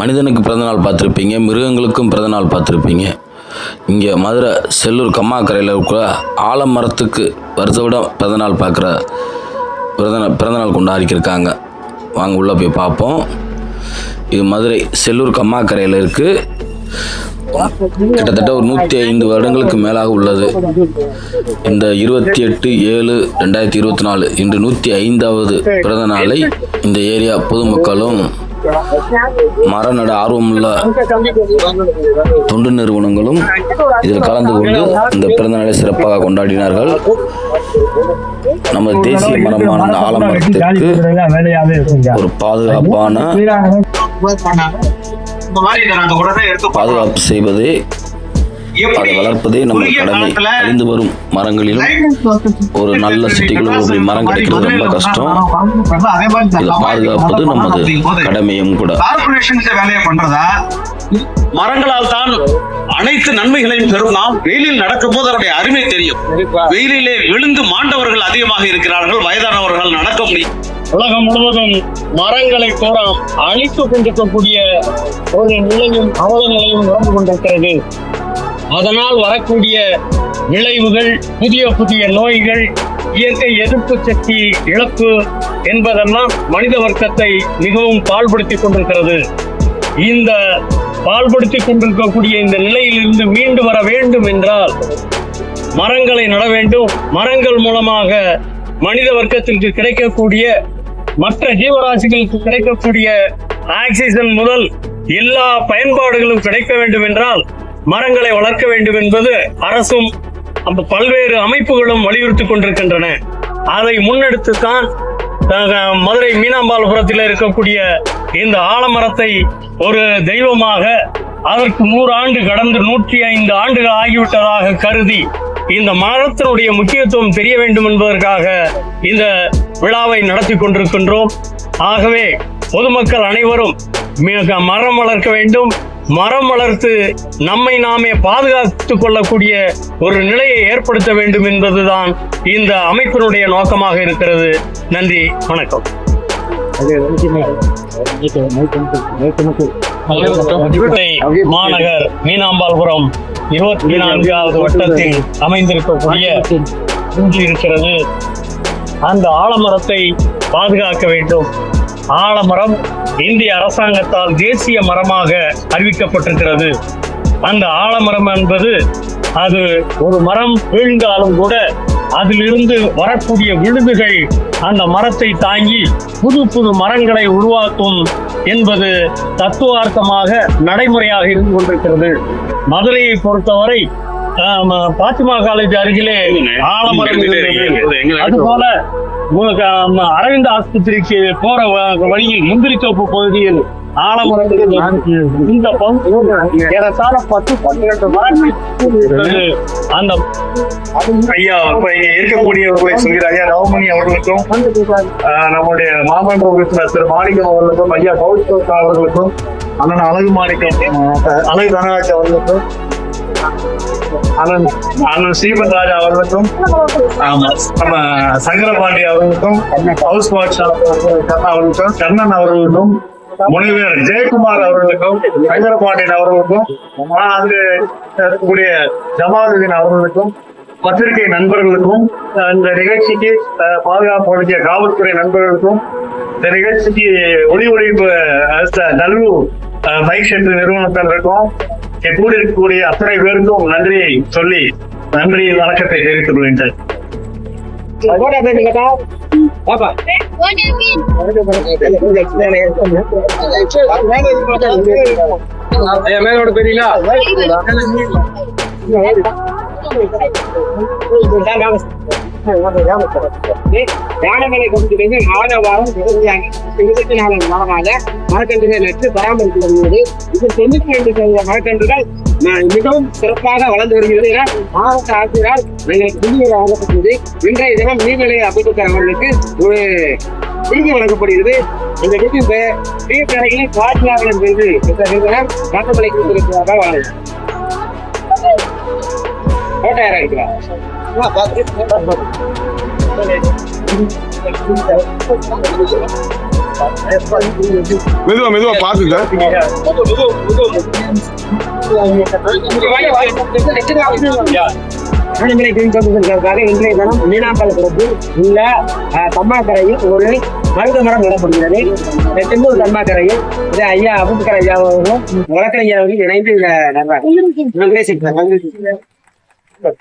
மனிதனுக்கு பிறந்தநாள் பார்த்துருப்பீங்க மிருகங்களுக்கும் பிறந்தநாள் பார்த்துருப்பீங்க. இங்கே மதுரை செல்லூர் கம்மாக்கரையில் இருக்கிற ஆலமரத்துக்கு வருஷவிடம் பிறந்தநாள் பார்க்குற பிறந்தநாள் பிறந்தநாள் கொண்டாடிக்கிருக்காங்க. வாங்க உள்ளே போய் பார்ப்போம். இது மதுரை செல்லூர் கம்மாக்கரையில் இருக்குது கிட்டத்தட்ட ஒரு நூற்றி ஐந்து வருடங்களுக்கு மேலாக உள்ளது. இந்த இருபத்தி எட்டு ஏழு ரெண்டாயிரத்தி இருபத்தி நாலு இன்று நூற்றி ஐந்தாவது பிறந்த நாளை இந்த ஏரியா பொதுமக்களும் மர நட ஆர்வமுள்ள தொண்டு நிறுவனங்களும் இதில் கலந்து கொண்டு இந்த பிறந்த நாளை சிறப்பாக கொண்டாடினார்கள். நமது தேசிய மரமான ஆலமரத்திற்கு ஒரு பாதுகாப்பான பாதுகாப்பு செய்வதே அதை வளர்ப்பதே நம்ம கடமை. அழிந்து வரும் மரங்களிலும் ஒரு நல்ல சிட்டிக்குள்ள ஒரு மரம் கிடைக்கிறது ரொம்ப கஷ்டம். இதை பாதுகாப்பது நமது கடமையும் கூட. வேலையை பண்றதா? மரங்களால் தான் அனைத்து நன்மைகளையும் பெறும் நாம். வெயிலில் நடக்கும் போது அதனுடைய அருமை தெரியும். வெயிலிலே விழுந்து மாண்டவர்கள் அதிகமாக இருக்கிறார்கள். வயதானவர்கள் நடக்க முடியும் உலகம் முழுவதும் மரங்களை பூரா அழித்துக் கொண்டிருக்கக்கூடிய ஒரு நிலையும் அவல நிலையும் நடந்து கொண்டிருக்கிறது. அதனால் வரக்கூடிய விளைவுகள் புதிய புதிய நோய்கள் இயற்கை எதிர்ப்பு சக்தி இழப்பு என்பதெல்லாம் மனித வர்க்கத்தை மிகவும் பால்படுத்தி கொண்டிருக்கிறது. இந்த பால்படுத்தி கொண்டிருக்கக்கூடிய இந்த நிலையிலிருந்து மீண்டு வர வேண்டும் என்றால் மரங்களை நட வேண்டும். மரங்கள் மூலமாக மனித வர்க்கத்திற்கு கிடைக்கக்கூடிய மற்ற ஜீவராசிகளுக்கு கிடைக்கக்கூடிய ஆக்சிஜன் முதல் எல்லா பயன்பாடுகளும் கிடைக்க வேண்டும் என்றால் மரங்களை வளர்க்க வேண்டும் என்பது அரசும் அந்த பல்வேறு அமைப்புகளும் வலியுறுத்தி கொண்டிருக்கின்றன. அதை முன்னெடுத்துத்தான் மதுரை மீனாம்பாள்புரத்தில் இருக்கக்கூடிய இந்த ஆலமரத்தை ஒரு தெய்வமாக அதற்கு நூறு ஆண்டு கடந்து நூற்றி ஐந்து ஆண்டுகள் ஆகிவிட்டதாக கருதி இந்த மரத்தினுடைய முக்கியத்துவம் தெரிய வேண்டும் என்பதற்காக இந்த விழாவை நடத்தி கொண்டிருக்கின்றோம். ஆகவே பொதுமக்கள் அனைவரும் மிக மரம் வளர்க்க வேண்டும். மரம் வளர்த்து நம்மை நாமே பாதுகாத்துக் கொள்ளக்கூடிய ஒரு நிலையை ஏற்படுத்த வேண்டும் என்பதுதான் இந்த அமைப்பினுடைய நோக்கமாக இருக்கிறது. நன்றி வணக்கம். மாநகர் மீனாம்பாள்புரம் இருபத்தி நான்காவது வட்டத்தில் அமைந்திருக்கக்கூடிய இருக்கிறது. அந்த ஆலமரத்தை பாதுகாக்க வேண்டும். ஆலமரம் இந்திய அரசாங்கத்தால் தேசிய மரமாக அறிவிக்கப்பட்டிருக்கிறது. அந்த ஆலமரம் என்பது அது ஒரு மரம் வீழ்ந்தாலும் கூட அதிலிருந்து வரக்கூடிய விழுதுகள் அந்த மரத்தை தாங்கி புது புது மரங்களை உருவாக்கும் என்பது தத்துவார்த்தமாக நடைமுறையாக இருந்து கொண்டிருக்கிறது. மதுரையை பொறுத்தவரை பாத்திமா காலேஜ் அருகிலே ஆலமரம் உங்களுக்கு, ஆம், அரவிந்த் ஆஸ்பத்திரிக்கு போற வ- வழியில் முந்திரி தோப்பு பகுதியில் ஆலமரம் இந்த பகுதி ஏறத்தாழ பத்து பன்னிரண்டு மரங்கள் அந்த ஐயா இப்ப இருக்கக்கூடியவர்களை சொல்கிற ஐயா நவமணி அவர்களுக்கும் ஆஹ், நம்முடைய மாமன்ற உறுப்பினர் திரு மாணிக்கம் அவர்களுக்கும் ஐயா கௌதம் அவர்களுக்கும் அண்ணன் அழகு மாணிக்கம் அழகு தனராஜ் அவர்களுக்கும் அண்ணன் அண்ணன் ஸ்ரீபன் ராஜா அவர்களுக்கும் நம்ம சங்கரபாண்டி அவர்களுக்கும் ஹவுஸ் வாட்ச் அவர்களுக்கும் கண்ணன் அவர்களுக்கும் முனைவர் ஜெயக்குமார் அவர்களுக்கும் சங்கரபாண்டியன் அவர்களுக்கும் அங்கு இருக்கக்கூடிய ஜமாலுதீன் அவர்களுக்கும் பத்திரிகை நண்பர்களுக்கும் இந்த நிகழ்ச்சிக்கு பாதுகாப்பு வழங்கிய காவல்துறை நண்பர்களுக்கும் இந்த நிகழ்ச்சிக்கு ஒளி ஒளிப்பு நல்லூர் நல்வு சென்று நிறுவனத்தில் இருக்கும். நிறுவனத்தினருக்கும் இங்கே கூடியிருக்கக்கூடிய அத்தனை பேருக்கும் நன்றியை சொல்லி நன்றி வணக்கத்தை தெரிவித்துக் கொள்கின்றேன். மேலோட பெரியங்களா யானங்களை கொண்டிருந்து மாத வாரம் தொடர்ச்சியாக இருபத்தி நாலு வாரமாக நட்டு பராமரித்து வருகிறது இதில் தொண்ணூத்தி ரெண்டு சதவீத மரக்கன்றுகள் மிகவும் சிறப்பாக வளர்ந்து வருகிறது என மாவட்ட ஆட்சியரால் எங்களுக்கு விருது வழங்கப்பட்டது இன்றைய தினம் நீர்நிலை அபுபக்கர் அவர்களுக்கு ஒரு விருது வழங்கப்படுகிறது இந்த விருது நீர்நிலைகளை காட்சியாளர் விருது என்ற நிறுவனம் நாட்டுமலை கொடுத்திருப்பதாக வழங்குகிறது கோட்டை யாரா இருக்கிறார் மெதுவா மெதுவா பாத்துக்க ஆனமலை கிளினிக்காக இன்றைய தினம் மீனாம்பால் குளத்து உள்ள அஹ், தம்மாக்கரையில் ஒரு மருத மரம் நடப்படுகிறது செந்தூர் தம்மாக்கரையில் இது ஐயா அபுபக்கர் ஐயா அவர்களும் வழக்கறிஞர் அவர்கள் இணைந்து நடுறாங்க. 这个